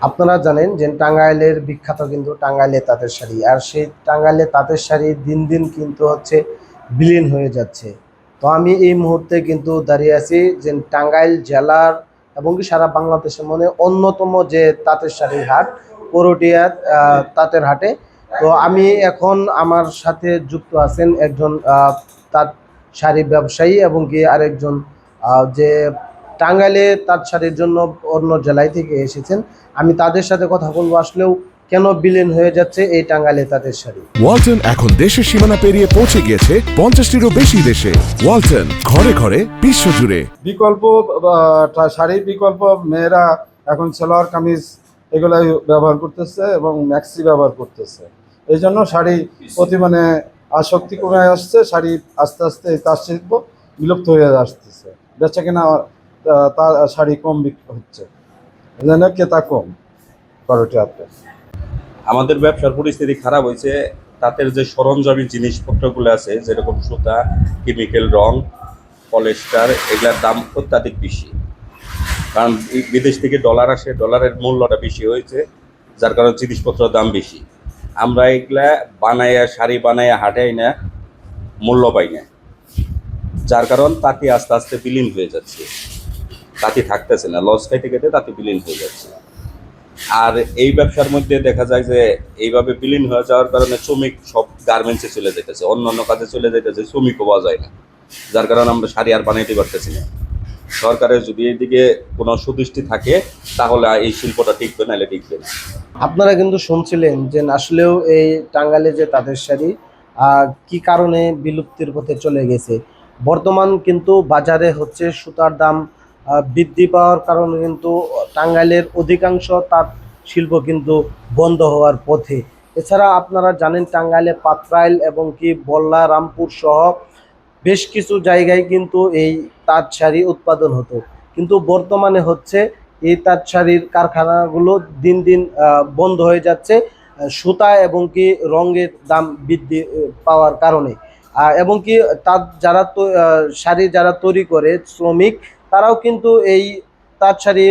আপনারা জানেন যে টাঙ্গাইলের বিখ্যাত কিন্তু টাঙ্গাইলে তাঁতের শাড়ি। আর সেই টাঙ্গাইলে তাঁতের শাড়ি দিন দিন কিন্তু হচ্ছে বিলীন হয়ে যাচ্ছে। তো আমি এই মুহূর্তে কিন্তু দাঁড়িয়ে আছি যে টাঙ্গাইল জেলার এবং কি সারা বাংলাদেশের মনে অন্যতম যে তাঁতের শাড়ির হাট করটিয়া আহ, তাঁতের হাটে। তো আমি এখন আমার সাথে যুক্ত আছেন একজন তাঁত শাড়ি ব্যবসায়ী এবং কি আরেকজন যে টাঙ্গাইলে তাঁত শাড়ির জন্য অন্য জেলায় থেকে এসেছেন। আমি তাদের সাথে কথা বলব। আসলেও কেন বিলীন হয়ে যাচ্ছে এই টাঙ্গাইলে তাঁতের শাড়ি? ওয়ালটন এখন দেশের সীমানা পেরিয়ে পৌঁছে গিয়েছে পঞ্চাশটিরও বেশি দেশে। ওয়ালটন ঘরে ঘরে বিশ্বজুড়ে বিকল্প শাড়ির বিকল্প মেয়েরা এখন সালোয়ার কামিজ এগুলাই ব্যবহার করতেছে এবং ম্যাক্সি ব্যবহার করতেছে। এই জন্য শাড়ি প্রতি মানে আসক্তি কমে আসছে। শাড়ি আস্তে আস্তে তাঁত শিল্প বিলুপ্ত হয়ে আসতেছে। বেচা কিনা তার শাড়ি কম বিক্রি হচ্ছে। ক্রেতা কম করোটি হাতে। আমাদের ব্যবসার পরিস্থিতি খারাপ হয়েছে। তাদের যে সরঞ্জামী জিনিসপত্রগুলো আছে, যেরকম সুতা কেমিক্যাল রং পলেস্টার এগুলার দাম অত্যাধিক বেশি। কারণ বিদেশ থেকে ডলার আসে ডলারের মূল্যটা বেশি হয়েছে, যার কারণে জিনিসপত্রের দাম বেশি। আমরা এগুলা বানাইয়া শাড়ি বানাইয়া হাটাই না, মূল্য পাই না। যার কারণ তাঁতি আস্তে আস্তে বিলীন হয়ে যাচ্ছে। তাঁতি থাকতেছে না। লস খাইতে খেতে তাঁতি বিলীন হয়ে যাচ্ছে। আর এই ব্যবসার মধ্যে দেখা যায় যে, এইভাবে বিলীন হয়ে যাওয়ার কারণে শ্রমিক সব গার্মেন্টসে চলে যেতেছে অন্য অন্য কাজে চলে যেতেছে শ্রমিকও পাওয়া যায় না। যার কারণে আমরা শাড়ি আর বানাইতে পারতেছি না। সরকারের যদি এইদিকে কোনো সুদৃষ্টি থাকে, তাহলে এই শিল্পটা টিকবে, নাহলে টিকবে না। আপনারা কিন্তু শুনছিলেন যে আসলেও এই টাঙ্গাইলে যে তাদের শাড়ি কি কারণে বিলুপ্তির পথে চলে গেছে। বর্তমান কিন্তু বাজারে হচ্ছে সুতার দাম বৃদ্ধি পাওয়ার কারণে কিন্তু টাঙ্গাইলের অধিকাংশ তাঁত শিল্প কিন্তু বন্ধ হওয়ার পথে। এছাড়া আপনারা জানেন টাঙ্গাইলে পাত্রাইল এবং কি বল্লা, রামপুর সহ বেশ কিছু জায়গায় কিন্তু এই তাঁত শাড়ি উৎপাদন হতো। কিন্তু বর্তমানে হচ্ছে এই তাঁত শাড়ির কারখানাগুলো দিন দিন বন্ধ হয়ে যাচ্ছে, সুতা এবং কি রঙের দাম বৃদ্ধি পাওয়ার কারণে। এবং কি তাঁত যারা তো- শাড়ি যারা তৈরি করে, শ্রমিক তারাও কিন্তু এই তাঁত শাড়ি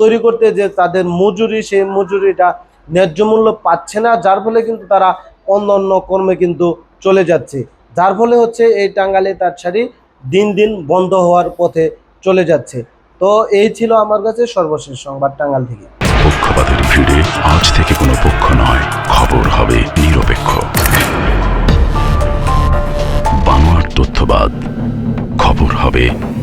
তৈরি করতে যে তাদের মজুরি, সেই মজুরিটা ন্যায্য মূল্য পাচ্ছে না, যার ফলে কিন্তু তারা অন্য অন্য কর্মে কিন্তু চলে যাচ্ছে। যার ফলে হচ্ছে এই টাঙ্গালে তাঁত শাড়ি দিন দিন বন্ধ হওয়ার পথে চলে যাচ্ছে। তো এই ছিল আমার কাছে সর্বশেষ সংবাদ টাঙ্গাল থেকে। পক্ষপাতের ভিড়ে আজ থেকে কোনো পক্ষ নয়, খবর হবে নিরপেক্ষ। বানোয়ার তথ্যবাদ, খবর হবে